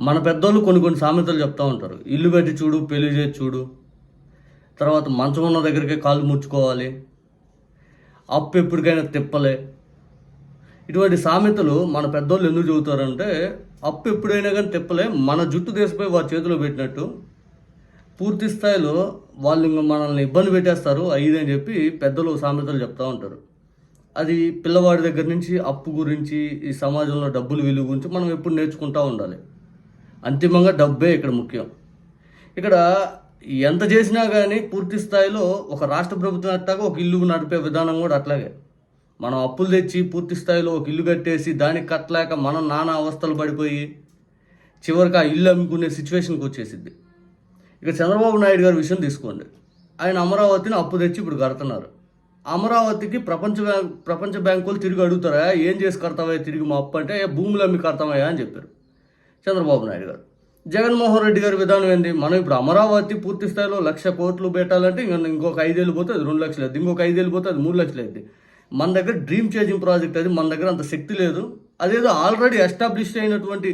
మన పెద్దోళ్ళు కొన్ని కొన్ని సామెతలు చెప్తూ ఉంటారు. ఇల్లు కట్టి చూడు పెళ్ళి చేసి చూడు. తర్వాత మంచం ఉన్న దగ్గరికే కాళ్ళు ముడుచుకోవాలి. అప్పు ఎప్పటికైనా తిప్పలే. ఇటువంటి సామెతలు మన పెద్దోళ్ళు ఎందుకు చెబుతారంటే అప్పు ఎప్పుడైనా కానీ తిప్పలే. మన జుట్టు తీసిపోయి వారి చేతిలో పెట్టినట్టు. పూర్తి స్థాయిలో వాళ్ళు ఇంకా మనల్ని ఇబ్బంది పెట్టేస్తారు. అయ్యిది అని చెప్పి పెద్దలు సామెతలు చెప్తూ ఉంటారు. అది పిల్లవాడి దగ్గర నుంచి అప్పు గురించి ఈ సమాజంలో డబ్బులు విలువ గురించి మనం ఎప్పుడు నేర్చుకుంటూ ఉండాలి. అంతిమంగా డబ్బే ఇక్కడ ముఖ్యం. ఇక్కడ ఎంత చేసినా కానీ పూర్తి స్థాయిలో ఒక రాష్ట్ర ప్రభుత్వం అట్టాగా ఒక ఇల్లు నడిపే విధానం కూడా అట్లాగే. మనం అప్పులు తెచ్చి పూర్తి స్థాయిలో ఒక ఇల్లు కట్టేసి దానికి కట్టలేక మనం నానా అవస్థలు పడిపోయి చివరికి ఆ ఇల్లు అమ్ముకునే సిచ్యువేషన్కి వచ్చేసిద్ది. ఇక చంద్రబాబు నాయుడు గారి విషయం తీసుకోండి. ఆయన అమరావతిని అప్పు తెచ్చి ఇప్పుడు కడుతున్నారు. అమరావతికి ప్రపంచ బ్యాంక్ ప్రపంచ బ్యాంకులు తిరిగి అడుగుతారా? ఏం చేసి కడతావా తిరిగి మా అప్పు అంటే భూములు అమ్మి కడతామయ్యా అని చెప్పారు. చంద్రబాబు నాయుడు గారు. జగన్మోహన్ రెడ్డి గారి విధానం ఏంటి మనం ఇప్పుడు అమరావతి పూర్తి స్థాయిలో లక్ష కోట్లు పెట్టాలంటే ఇంకొక ఐదేళ్ళు పోతే అది రెండు లక్షలు అవుతుంది ఇంకొక ఐదేళ్ళు పోతే అది మూడు లక్షలు అయింది మన దగ్గర డ్రీమ్ చేంజింగ్ ప్రాజెక్ట్ అది మన దగ్గర అంత శక్తి లేదు. అదేదో ఆల్రెడీ ఎస్టాబ్లిష్ అయినటువంటి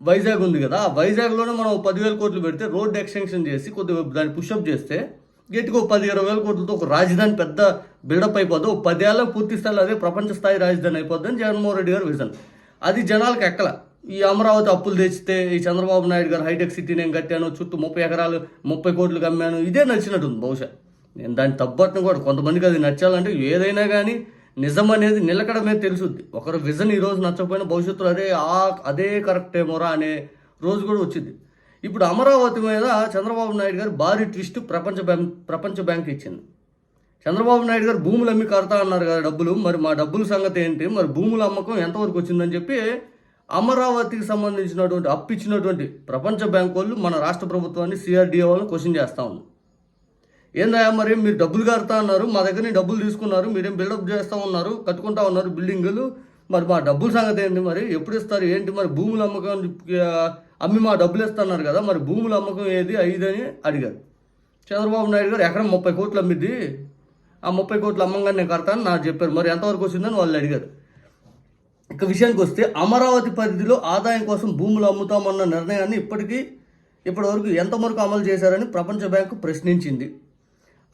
వైజాగ్ ఉంది కదా ఆ వైజాగ్లోనే మనం పదివేల కోట్లు పెడితే రోడ్ ఎక్స్టెన్షన్ చేసి కొద్దిగా దాన్ని పుషప్ చేస్తే గట్టిగా ఒక పది ఇరవై వేల కోట్లతో ఒక రాజధాని పెద్ద బిల్డప్ అయిపోద్ది. ఒక పదేళ్ళ పూర్తి స్థాయిలో అదే ప్రపంచ స్థాయి రాజధాని అయిపోద్దని జగన్మోహన్ రెడ్డి గారు విజన్. అది జనాలకు ఎక్కల. ఈ అమరావతి అప్పులు తెచ్చితే ఈ చంద్రబాబు నాయుడు గారు హైటెక్ సిటీ నేను కట్టాను చుట్టూ ముప్పై ఎకరాలు ముప్పై కోట్లు అమ్మాను ఇదే నచ్చినట్టుంది బహుశా. నేను దాన్ని తప్పట్ని కూడా కొంతమందికి అది నచ్చాలంటే ఏదైనా కానీ నిజం అనేది నిలకడమే తెలుసుద్ది. ఒకరు విజన్ ఈ రోజు నచ్చకపోయినా భవిష్యత్తులో అదే ఆ అదే కరెక్ట్ ఏమోరా అనే రోజు కూడా వచ్చింది ఇప్పుడు అమరావతి మీద చంద్రబాబు నాయుడు గారు భారీ ట్విస్ట్ ప్రపంచ బ్యాంక్ ప్రపంచ బ్యాంక్ ఇచ్చింది. చంద్రబాబు నాయుడు గారు భూములు అమ్మి కడతా అన్నారు కదా డబ్బులు మరి మా డబ్బుల సంగతి ఏంటి? మరి భూముల అమ్మకం ఎంతవరకు వచ్చిందని చెప్పి అమరావతికి సంబంధించినటువంటి అప్పు ఇచ్చినటువంటి ప్రపంచ బ్యాంక్ వాళ్ళు మన రాష్ట్ర ప్రభుత్వాన్ని సిఆర్డిఏ వాళ్ళని క్వశ్చన్ చేస్తా ఉన్నారు. ఏందయ్యా మరి మీరు డబ్బులు కడతా అన్నారు మా దగ్గర నుంచి డబ్బులు తీసుకున్నారు మీరేం బిల్డప్ చేస్తూ ఉన్నారు కట్టుకుంటా ఉన్నారు బిల్డింగులు మరి మా డబ్బుల సంగతి ఏంటి మరి? ఎప్పుడు ఇస్తారు ఏంటి మరి భూముల అమ్మకం అమ్మి మా డబ్బులు ఇస్తున్నారు కదా మరి భూముల అమ్మకం ఏది? అయ్యిదని అడిగారు. చంద్రబాబు నాయుడు గారు ఎకరం ముప్పై కోట్లు అమ్మిద్ది ఆ ముప్పై కోట్లు అమ్మంగా నేను కడతాను నాకు చెప్పారు. మరి ఎంతవరకు వచ్చిందని వాళ్ళు అడిగారు. ఇక విషయానికి వస్తే అమరావతి పరిధిలో ఆదాయం కోసం భూములు అమ్ముతామన్న నిర్ణయాన్ని ఇప్పటికీ ఇప్పటివరకు ఎంతవరకు అమలు చేశారని ప్రపంచ బ్యాంకు ప్రశ్నించింది.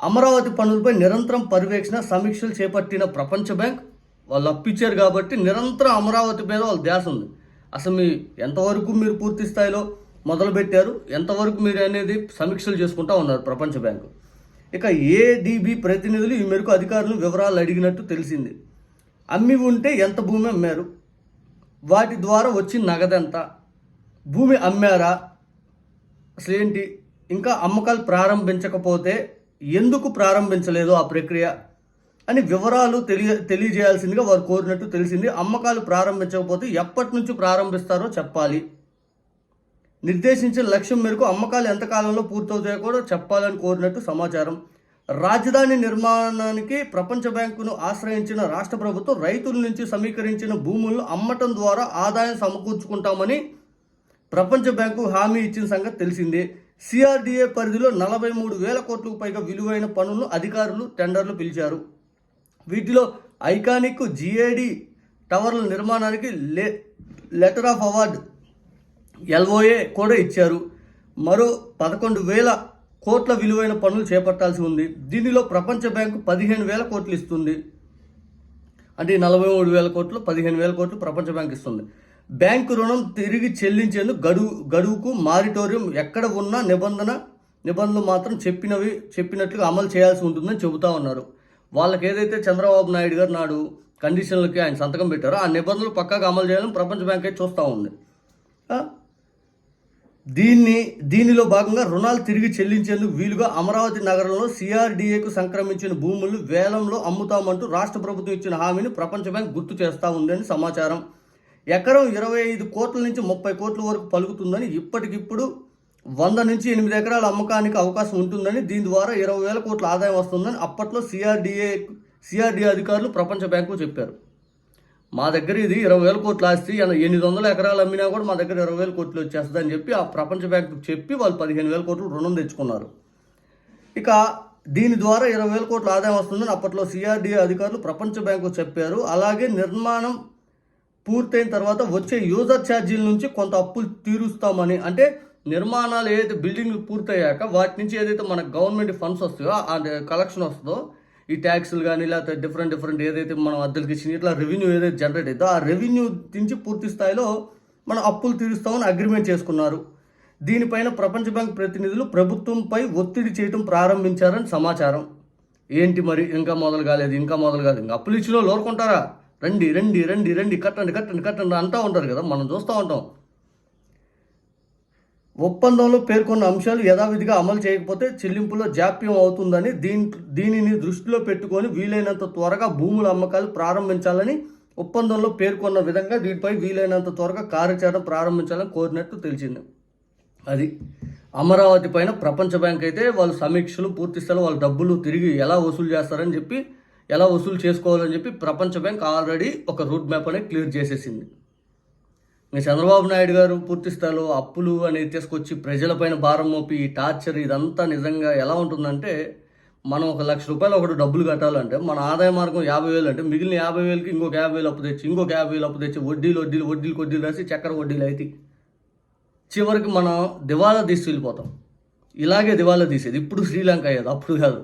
అమరావతి పనులపై నిరంతరం పర్యవేక్షణ సమీక్షలు చేపట్టిన ప్రపంచ బ్యాంక్ వాళ్ళు అప్పిచ్చారు కాబట్టి నిరంతరం అమరావతి మీద వాళ్ళ ధ్యాస ఉంది. అసలు మీ ఎంతవరకు మీరు పూర్తి స్థాయిలో మొదలుపెట్టారు ఎంతవరకు మీరు అనేది సమీక్షలు చేసుకుంటా ఉన్నారు ప్రపంచ బ్యాంకు. ఇక ఏడీబీ ప్రతినిధులు ఈ మేరకు అధికారులు వివరాలు అడిగినట్టు తెలిసింది. అమ్మి ఉంటే ఎంత భూమి అమ్మారు? వాటి ద్వారా వచ్చిన నగదెంత. భూమి అమ్మారా? అసలు ఏంటి? ఇంకా అమ్మకాలు ప్రారంభించకపోతే ఎందుకు ప్రారంభించలేదు ఆ ప్రక్రియ? అని వివరాలు తెలియ తెలియజేయాల్సిందిగా వారు కోరినట్టు తెలిసింది. అమ్మకాలు ప్రారంభించకపోతే ఎప్పటి నుంచి ప్రారంభిస్తారో చెప్పాలి. నిర్దేశించిన లక్ష్యం మేరకు అమ్మకాలు ఎంతకాలంలో పూర్తవుతాయో కూడా చెప్పాలని కోరినట్టు సమాచారం. రాజధాని నిర్మాణానికి ప్రపంచ బ్యాంకును ఆశ్రయించిన రాష్ట్ర ప్రభుత్వం రైతుల నుంచి సమీకరించిన భూములను అమ్మటం ద్వారా ఆదాయం సమకూర్చుకుంటామని ప్రపంచ బ్యాంకు హామీ ఇచ్చిన సంగతి తెలిసిందే. సిఆర్డీఏ పరిధిలో నలభై మూడు వేల కోట్లకు పైగా విలువైన పనులను అధికారులు టెండర్లు పిలిచారు. వీటిలో ఐకానిక్ జిఏడి టవర్ల నిర్మాణానికి లే లెటర్ ఆఫ్ అవార్డ్ ఎల్ఓఏ కూడా ఇచ్చారు. మరో పదకొండు వేల కోట్ల విలువైన పనులు చేపట్టాల్సి ఉంది. దీనిలో ప్రపంచ బ్యాంకు పదిహేను వేల కోట్లు ఇస్తుంది. అంటే నలభై మూడు వేల కోట్లు పదిహేను వేల కోట్లు ప్రపంచ బ్యాంక్ ఇస్తుంది. బ్యాంకు రుణం తిరిగి చెల్లించేందుకు గడువు గడువుకు మారిటోరియం ఎక్కడ ఉన్న నిబంధన నిబంధనలు మాత్రం చెప్పినవి చెప్పినట్లుగా అమలు చేయాల్సి ఉంటుందని చెబుతా ఉన్నారు. వాళ్ళకి ఏదైతే చంద్రబాబు నాయుడు గారు నాడు కండిషన్లకి ఆయన సంతకం పెట్టారో ఆ నిబంధనలు పక్కాగా అమలు చేయాలని ప్రపంచ బ్యాంక్ అయితే చూస్తూ ఉంది. దీన్ని దీనిలో భాగంగా రుణాలు తిరిగి చెల్లించేందుకు వీలుగా అమరావతి నగరంలో సిఆర్డీఏకు సంక్రమించిన భూములు వేలంలో అమ్ముతామంటూ రాష్ట్ర ప్రభుత్వం ఇచ్చిన హామీని ప్రపంచ బ్యాంక్ గుర్తు చేస్తూ ఉందని సమాచారం. ఎకరం ఇరవై ఐదు కోట్ల నుంచి ముప్పై కోట్ల వరకు పలుకుతుందని ఇప్పటికిప్పుడు వంద నుంచి ఎనిమిది ఎకరాల అమ్మకానికి అవకాశం ఉంటుందని దీని ద్వారా ఇరవై వేల కోట్ల ఆదాయం వస్తుందని అప్పట్లో సిఆర్డీఏ సిఆర్డీఏ అధికారులు ప్రపంచ బ్యాంకు చెప్పారు. మా దగ్గర ఇది ఇరవై వేల కోట్లు ఆస్తి ఎనిమిది వందల ఎకరాలు అమ్మినా కూడా మా దగ్గర ఇరవై వేల కోట్లు వచ్చేస్తుందని చెప్పి ఆ ప్రపంచ బ్యాంకు చెప్పి వాళ్ళు పదిహేను వేల కోట్లు రుణం తెచ్చుకున్నారు. ఇక దీని ద్వారా ఇరవై వేల కోట్ల ఆదాయం వస్తుందని అప్పట్లో సిఆర్డీఏ అధికారులు ప్రపంచ బ్యాంకు చెప్పారు. అలాగే నిర్మాణం పూర్తయిన తర్వాత వచ్చే యూజర్ ఛార్జీల నుంచి కొంత అప్పులు తీరుస్తామని అంటే నిర్మాణాలు ఏదైతే బిల్డింగ్లు పూర్తయ్యాక వాటి నుంచి ఏదైతే మనకు గవర్నమెంట్ ఫండ్స్ వస్తాయో అంటే కలెక్షన్ వస్తుందో ఈ ట్యాక్స్లు కానీ లేకపోతే డిఫరెంట్ డిఫరెంట్ ఏదైతే మనం అద్దెలకి ఇచ్చిన ఇట్లా రెవెన్యూ ఏదైతే జనరేట్ అవుతుందో ఆ రెవెన్యూ నుంచి పూర్తి స్థాయిలో మనం అప్పులు తీరుస్తామని అగ్రిమెంట్ చేసుకున్నారు. దీనిపైన ప్రపంచ బ్యాంక్ ప్రతినిధులు ప్రభుత్వంపై ఒత్తిడి చేయడం ప్రారంభించారని సమాచారం. ఏంటి మరి? ఇంకా మొదలు కాలేదు ఇంకా మొదలు కాలేదు. ఇంకా అప్పులు ఇచ్చిన వాళ్ళు రండి రండి రండి రండి కట్టండి కట్టండి కట్టండి అంటూ ఉంటారు కదా మనం చూస్తూ ఉంటాం. ఒప్పందంలో పేర్కొన్న అంశాలు యథావిధిగా అమలు చేయకపోతే చెల్లింపులో జాప్యం అవుతుందని దీని దీనిని దృష్టిలో పెట్టుకొని వీలైనంత త్వరగా భూముల అమ్మకాలు ప్రారంభించాలని ఒప్పందంలో పేర్కొన్న విధంగా దీనిపై వీలైనంత త్వరగా కార్యాచరణ ప్రారంభించాలని కోరినట్టు తెలిసింది. అది అమరావతి పైన ప్రపంచ బ్యాంక్ అయితే వాళ్ళు సమీక్షలు పూర్తి వాళ్ళ డబ్బులు తిరిగి ఎలా వసూలు చేస్తారని చెప్పి ఎలా వసూలు చేసుకోవాలని చెప్పి ప్రపంచ బ్యాంక్ ఆల్రెడీ ఒక రూట్ మ్యాప్ అనేది క్లియర్ చేసేసింది. మీ చంద్రబాబు నాయుడు గారు పూర్తి స్థాయిలో అప్పులు అనేది తీసుకొచ్చి ప్రజలపైన భారం మోపి ఈ టార్చర్ ఇదంతా నిజంగా ఎలా ఉంటుందంటే మనం ఒక లక్ష రూపాయలు ఒకటి డబ్బులు కట్టాలంటే మన ఆదాయ మార్గం యాభై వేలు అంటే మిగిలిన యాభై వేలకి ఇంకొక యాభై వేలు అప్పు తెచ్చి ఇంకొక యాభై వేలు అప్పు తెచ్చి వడ్డీలు వడ్డీలు వడ్డీలు వడ్డీలు రాసి చక్కెర వడ్డీలు అయితే చివరికి మనం దివాలా తీసి వెళ్ళిపోతాం. ఇలాగే దివాలా తీసేది. ఇప్పుడు శ్రీలంక అయ్యేది. అప్పుడు కాదు.